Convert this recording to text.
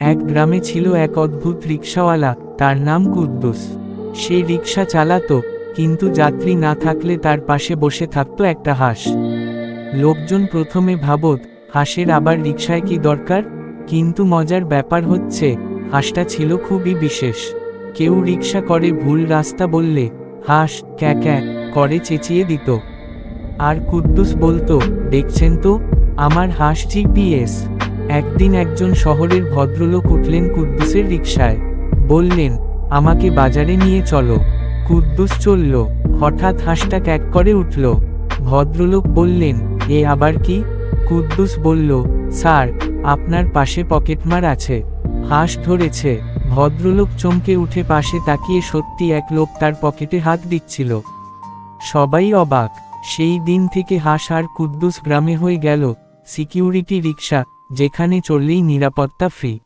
এক গ্রামে ছিল এক অদ্ভুত রিক্সাওয়ালা, তার নাম কুদ্দুস। সে রিক্সা চালাতো, কিন্তু যাত্রী না থাকলে তার পাশে বসে থাকতো একটা হাঁস। লোকজন প্রথমে ভাবত, হাঁসের আবার রিক্সায় কি দরকার? কিন্তু মজার ব্যাপার হচ্ছে, হাঁসটা ছিল খুবই বিশেষ। কেউ রিক্সা করে ভুল রাস্তা বললে, হাঁস, ক্যা ক্যা, করে চেঁচিয়ে দিত। আর কুদ্দুস বলতো, দেখছেন তো, আমার হাঁস জিপিএস একদিন একজন শহরের ভদ্রলোক উঠলেন কুদ্দুসের রিক্সায় বললেন, আমাকে বাজারে নিয়ে চলো। কুদ্দুস চলল, হঠাৎ হাঁসটা ক্যাক করে উঠল। ভদ্রলোক বললেন, এ আবার কি? কুদ্দুস বলল, স্যার, আপনার পাশে পকেটমার আছে। হাঁস ধরেছে। ভদ্রলোক চমকে উঠে পাশে তাকিয়ে সত্যি এক লোক তার পকেটে হাত দিচ্ছিল। সবাই অবাক। সেই দিন থেকে হাঁস আর কুদ্দুস গ্রামে হয়ে গেল। সিকিউরিটি রিক্সা যেখানে চললেই নিরাপত্তা ফ্রি।